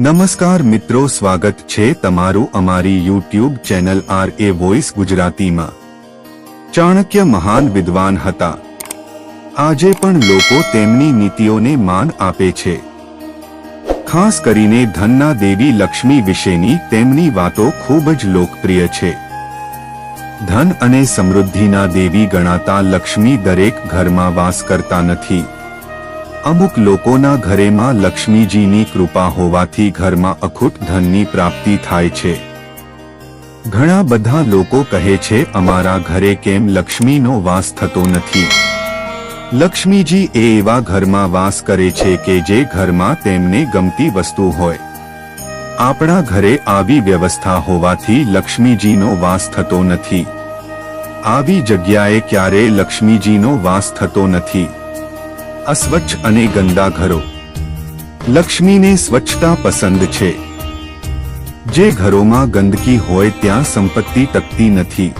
નમસ્કાર મિત્રો, સ્વાગત છે તમારું અમારી YouTube channel R A voice ગુજરાતીમાં. ચાણક્ય મહાન વિદ્વાન હતા. આજે પણ લોકો તેમની નીતિઓને માન આપે છે. ખાસ કરીને ધનના દેવી લક્ષ્મી વિશેની તેમની વાતો ખૂબ જ લોકપ્રિય છે. ધન અને સમૃદ્ધિના દેવી ગણાતા લક્ષ્મી દરેક ઘરમાં વાસ કરતા નથી. અમુક લોકોના ઘરેમાં લક્ષ્મીજીની કૃપા હોવાથી ઘરમાં અખૂટ ધનની પ્રાપ્તિ થાય છે. ઘણા બધા લોકો કહે છે, અમારા ઘરે કેમ લક્ષ્મીનો વાસ થતો નથી? લક્ષ્મીજી એ એવા ઘરમાં વાસ કરે છે કે જે ઘરમાં તેમને ગમતી વસ્તુ હોય. આપણા ઘરે આવી વ્યવસ્થા હોવાથી લક્ષ્મીજીનો વાસ થતો નથી. આવી જગ્યાએ ક્યારેય લક્ષ્મીજીનો વાસ થતો નથી. અસ્વચ્છ અને ગંદા ઘરો. લક્ષ્મીને સ્વચ્છતા પસંદ છે. જે ઘરોમાં ગંદકી હોય ત્યાં સંપત્તિ ટકતી નથી.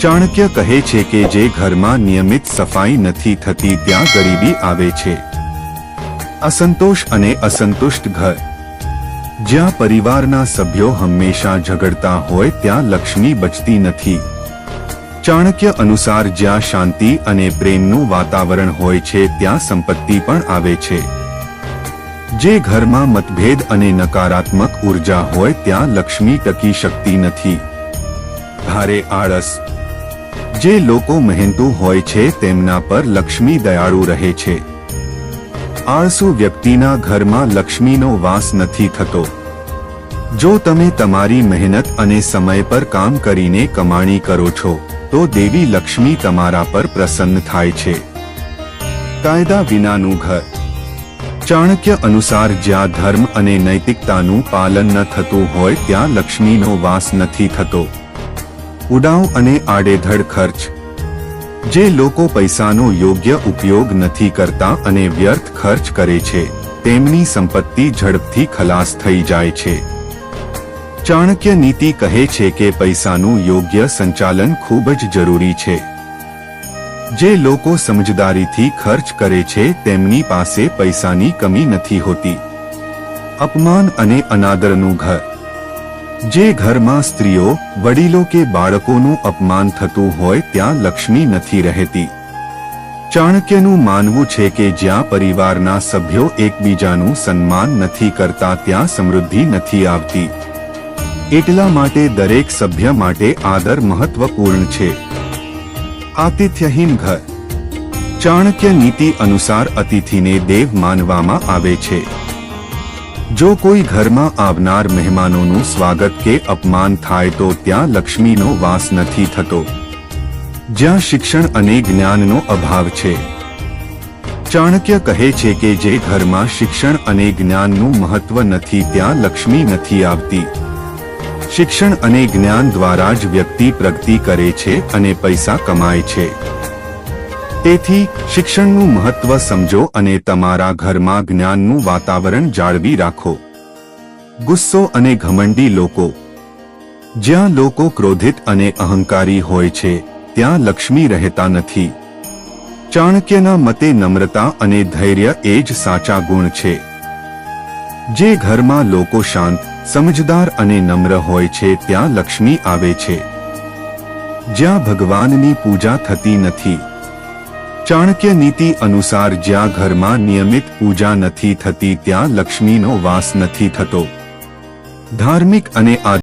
ચાણક્ય કહે છે કે જે ઘરમાં નિયમિત સફાઈ નથી થતી ત્યાં ગરીબી આવે છે. અસંતોષ અને અસંતુષ્ટ ઘર. જ્યાં પરિવારના સભ્યો હંમેશા ઝઘડતા હોય ત્યાં લક્ષ્મી બચતી નથી. ચાણક્ય અનુસાર જ્યાં શાંતિ અને પ્રેમનું વાતાવરણ હોય છે, ત્યાં સંપત્તિ પણ આવે છે. જે ઘરમાં મતભેદ અને નકારાત્મક ઊર્જા હોય, ત્યાં લક્ષ્મી ટકી શકતી નથી. ભારે આળસ. જે લોકો મહેનતુ હોય છે, તેમના પર લક્ષ્મી દયાળુ રહે છે. આળસુ વ્યક્તિના ઘરમાં લક્ષ્મીનો વાસ નથી થતો. જો તમે તમારી મહેનત અને સમય પર કામ કરીને કમાણી કરો છો તો દેવી લક્ષ્મી તમારા પર પ્રસન્ન થાય છે. કાયદા વિનાનું ઘર. ચાણક્ય અનુસાર જ્યાં ધર્મ અને નૈતિકતાનું પાલન ન થતું હોય ત્યાં લક્ષ્મીનો વાસ નથી થતો. ઉડાવ અને આડેધડ ખર્ચ. જે લોકો પૈસાનો યોગ્ય ઉપયોગ નથી કરતા અને વ્યર્થ ખર્ચ કરે છે, તેમની સંપત્તિ ઝડપથી ખલાસ થઈ જાય છે. ચાણક્ય નીતિ કહે છે કે પૈસાનું યોગ્ય સંચાલન ખૂબ જ જરૂરી છે. જે લોકો સમજદારીથી ખર્ચ કરે છે તેમની પાસે પૈસાની કમી નથી હોતી. અપમાન અને અનાદરનું ઘર. જે ઘરમાં સ્ત્રીઓ, વડીલો કે બાળકોનું અપમાન થતું હોય ત્યાં લક્ષ્મી નથી રહેતી. ચાણક્યનું માનવું છે કે જ્યાં પરિવારના સભ્યો એકબીજાનું સન્માન નથી કરતા ત્યાં સમૃદ્ધિ નથી આવતી. એટલા માટે દરેક સભ્ય માટે આદર મહત્વપૂર્ણ છે. આતિથ્યહીન ઘર. ચાણક્ય નીતિ અનુસાર અતિથિને દેવ માનવામાં આવે છે. જો કોઈ ઘરમાં આવનાર મહેમાનોનું સ્વાગત કે અપમાન થાય તો ત્યાં લક્ષ્મીનો વાસ નથી થતો. જ્યાં શિક્ષણ અને જ્ઞાનનો અભાવ છે. ચાણક્ય કહે છે કે જે ઘરમાં શિક્ષણ અને જ્ઞાનનું મહત્વ નથી ત્યાં લક્ષ્મી નથી આવતી. શિક્ષણ અને જ્ઞાન દ્વારા જ વ્યક્તિ પ્રગતિ કરે છે અને પૈસા કમાય છે. તેથી, શિક્ષણનું મહત્વ સમજો અને તમારા ઘરમાં જ્ઞાનનું વાતાવરણ જાળવી રાખો. ગુસ્સો અને ઘમંડી લોકો. જ્યાં લોકો ક્રોધિત અને અહંકારી હોય છે, ત્યાં લક્ષ્મી રહેતા નથી. ચાણક્યના મતે નમ્રતા અને ધૈર્ય એ જ સાચા ગુણ છે. જે ઘરમાં લોકો શાંત, સમજદાર અને નમ્ર હોય છે, ત્યાં લક્ષ્મી આવે છે. જ્યાં ભગવાનની પૂજા થતી નથી. ચાણક્ય નીતિ અનુસાર જ્યાં ઘરમાં નિયમિત પૂજા નથી થતી, ત્યાં લક્ષ્મીનો વાસ નથી થતો. ધાર્મિક અને